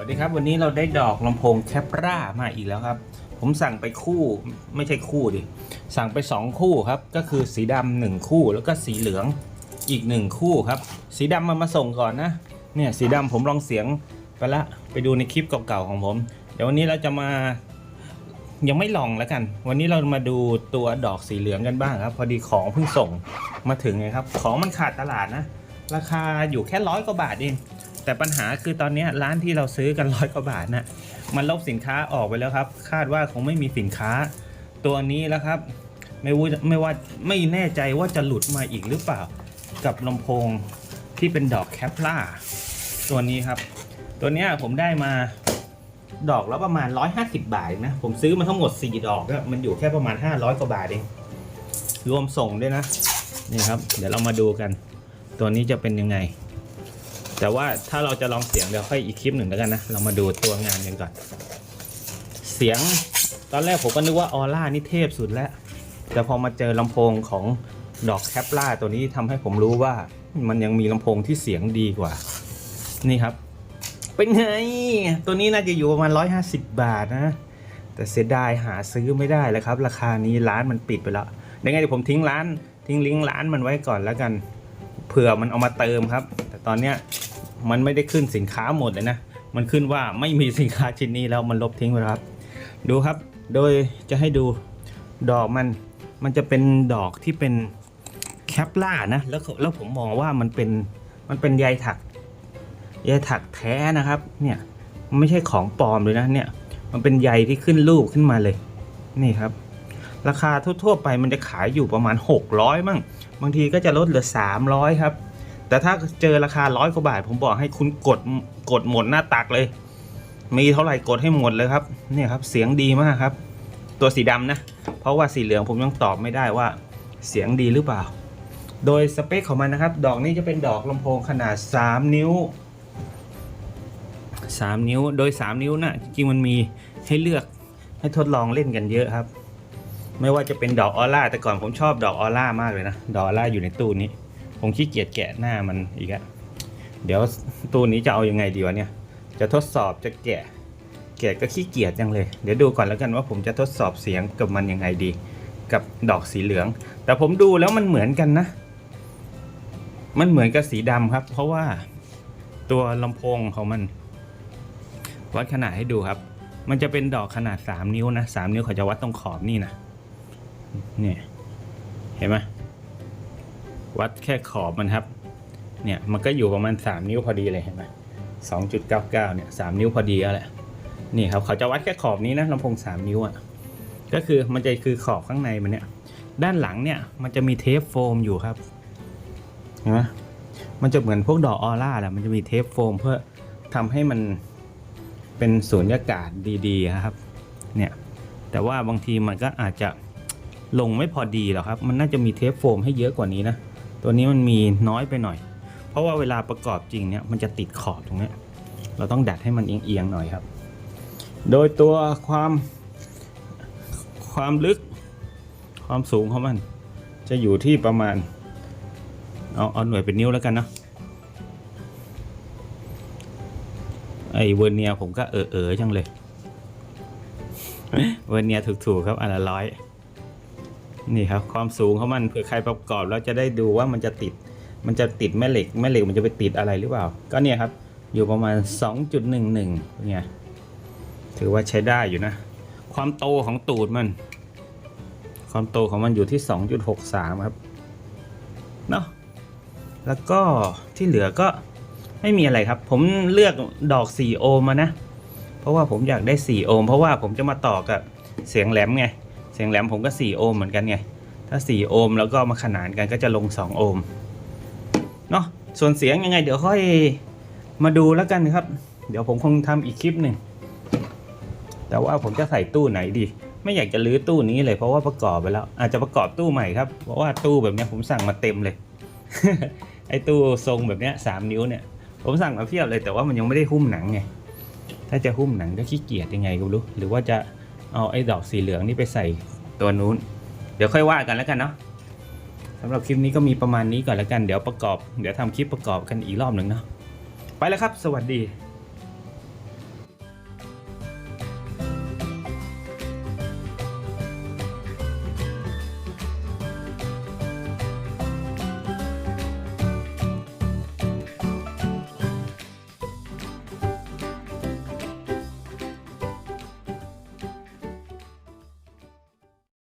วัสดีครับ วันนี้เราได้ดอกลำโพงแคปรามาอีกแล้วครับ ผมสั่งไปคู่ไม่ใช่คู่ดิ สั่งไป 2 คู่ครับ ก็คือสีดำหนึ่งคู่แล้วก็สีเหลืองอีก 1 คู่ครับ สีดำมันมาส่งก่อนนะ เนี่ยสีดำผมลองเสียงไปละไปดูในคลิปเก่าๆของผม เดี๋ยววันนี้เราจะมายังไม่ลองแล้วกัน วันนี้เรามาดูตัวดอกสีเหลืองกันบ้างครับ พอดีของเพิ่งส่งมาถึงไงครับ ของมันขาดตลาดนะ ราคาอยู่แค่ร้อยกว่าบาทเอง แต่ปัญหาคือตอนนี้ร้านที่เราซื้อกันร้อยกว่าบาทน่ะมันลบสินค้าออกไปแล้วครับ คาดว่าคงไม่มีสินค้าตัวนี้แล้วครับ ไม่ว่าไม่ว่าไม่แน่ใจว่าจะหลุดมาอีกหรือเปล่า กับลำโพงที่เป็นดอกแคปล่าตัวนี้ครับ ตัวนี้ผมได้มาดอกละประมาณ 150 บาทนะ ผมซื้อมาทั้งหมด 4 ดอกก็มันอยู่แค่ประมาณ 500 กว่าบาทเอง รวมส่งด้วยนะ นี่ครับ เดี๋ยวเรามาดูกัน ตัวนี้จะเป็นยังไง แต่ว่าถ้าเราจะลองเสียงเดี๋ยวค่อยอีกคลิปหนึ่งแล้วกันนะ เรามาดูตัวงานกันก่อน เสียงตอนแรกผมก็นึกว่าออร่านี่เทพสุดแล้ว แต่พอมาเจอลำโพงของดอกแคปล่าตัวนี้ทำให้ผมรู้ว่ามันยังมีลำโพงที่เสียงดีกว่า นี่ครับ เป็นไง ตัวนี้น่าจะอยู่ประมาณ 150 บาทนะ แต่เสียดายหาซื้อไม่ได้แล้วครับ ราคานี้ร้านมันปิดไปแล้วยังไงเดี๋ยวผมทิ้งร้าน ทิ้งลิงก์ร้านมันไว้ก่อนแล้วกัน เผื่อมันเอามาเติมครับ ตอนเนี้ยมันไม่ได้ขึ้นสินค้าหมดเลยนะ มันขึ้นว่าไม่มีสินค้าชิ้นนี้แล้วมันลบทิ้งไปครับ ดูครับ โดยจะให้ดูดอกมัน มันจะเป็นดอกที่เป็นแคปล่านะ แล้วแล้วผมมองว่ามันเป็น มันเป็นใยถัก ใยถักแท้นะครับ เนี่ยมันไม่ใช่ของปลอมเลยนะ เนี่ย มันเป็นใยที่ขึ้นรูปขึ้นมาเลย นี่ครับ ราคาทั่วๆไปมันจะขายอยู่ประมาณ 600 มั่ง บางทีก็จะลดเหลือ 300 ครับ แต่ถ้าเจอราคาร้อยกว่าบาท ผมบอกให้คุณกดกดหมดหน้าตักเลย มีเท่าไหร่กดให้หมดเลยครับเนี่ยครับเสียงดีมากครับ ตัวสีดำนะ เพราะว่าสีเหลืองผมยังตอบไม่ได้ว่าเสียงดีหรือเปล่า โดยสเปคของมันนะครับ ดอกนี้จะเป็นดอกลำโพงขนาด 3 นิ้ว 3 นิ้ว โดย 3 นิ้วนะ่ะจริงๆมันมีให้เลือกให้ทดลองเล่นกันเยอะครับ ไม่ว่าจะเป็นดอกออร่าแต่ก่อนผมชอบดอกออร่ามากเลยนะ ดอกออร่าอยู่ในตู้นี้ ผมขี้เกียจแกะหน้ามันอีกอะเดี๋ยวตู้นี้จะเอายังไงดีวะเนี่ย จะทดสอบจะแกะ แกะก็ขี้เกียจจังเลย เดี๋ยวดูก่อนแล้วกันว่าผมจะทดสอบเสียงกับมันยังไงดี กับดอกสีเหลือง แต่ผมดูแล้วมันเหมือนกันนะ มันเหมือนกับสีดำครับ เพราะว่าตัวลำโพงของมัน วัดขนาดให้ดูครับ มันจะเป็นดอกขนาด 3 นิ้วนะ3นิ้วเขาจะวัดตรงขอบนี่นะเนี่ยเห็นไหม วัดแค่ขอบมันครับ เนี่ยมันก็อยู่ประมาณ 3 นิ้วพอดีเลยเห็นไหม2.99เก้าเนี่ย3นิ้วพอดีแล้วแหละนี่ครับเขาจะวัดแค่ขอบนี้นะลำโพง3นิ้วอะ่ะก็คือมันจะคือขอบข้างในมันเนี่ยด้านหลังเนี่ยมันจะมีเทปโฟมอยู่ครับเห็นไหมมันจะเหมือนพวกดอกออร่าแหละมันจะมีเทปโฟมเพื่อทำให้มันเป็นสูญญากาศดีๆครับ เนี่ยแต่ว่าบางทีมันก็อาจจะลงไม่พอดีหรอกครับ มันน่าจะมีเทปโฟมให้เยอะกว่านี้นะ ตัวนี้มันมีน้อยไปหน่อย เพราะว่าเวลาประกอบจริงเนี่ยมันจะติดขอบตรงเนี้ยเราต้องดัดให้มันเอียงๆหน่อยครับ โดยตัวความความลึกความสูงของมัน จะอยู่ที่ประมาณ เอาเอาหน่วยเป็นนิ้วแล้วกันนะไอเวอร์เนียผมก็เออเออจังเลย เวอร์เนียถูกๆครับอันละร้อย นี่ครับความสูงของมันเผื่อใครประกอบแล้วจะได้ดูว่ามันจะติด มันจะติดแม่เหล็กแม่เหล็กมันจะไปติดอะไรหรือเปล่า ก็เนี่ยครับอยู่ประมาณ 2.11เนี่ยถือว่าใช้ได้อยู่นะ ความโตของตูดมัน ความโตของมันอยู่ที่ 2.63 ครับเนาะแล้วก็ที่เหลือก็ไม่มีอะไรครับ ผมเลือกดอก 4 โอห์มมานะ เพราะว่าผมอยากได้ 4 โอห์มเพราะว่าผมจะมาต่อกับเสียงแหลมไง เสียงแหลมผมก็ 4 โอห์มเหมือนกันไง ถ้า 4 โอห์มแล้วก็มาขนานกันก็จะลง 2 โอห์มเนาะส่วนเสียงยังไง เดี๋ยวค่อยมาดูแล้วกันครับ เดี๋ยวผมคงทำอีกคลิปหนึ่งแต่ว่าผมจะใส่ตู้ไหนดี ไม่อยากจะรื้อตู้นี้เลยเพราะว่าประกอบไปแล้ว อาจจะประกอบตู้ใหม่ครับ เพราะว่าตู้แบบนี้ผมสั่งมาเต็มเลย ไอ้ตู้ทรงแบบนี้ยสามนิ้วเนี่ย ผมสั่งมาเพียบเลยแต่ว่ามันยังไม่ได้หุ้มหนังไง ถ้าจะหุ้มหนังก็ขี้เกียจยังไงก็รู้ หรือว่าจะ เอาไอ้ดอกสีเหลืองนี่ไปใส่ตัวนู้น เดี๋ยวค่อยว่ากันแล้วกันเนาะสำหรับคลิปนี้ก็มีประมาณนี้ก่อนแล้วกันเดี๋ยวประกอบ เดี๋ยวทำคลิปประกอบกันอีกรอบหนึ่งเนาะไปแล้วครับ สวัสดี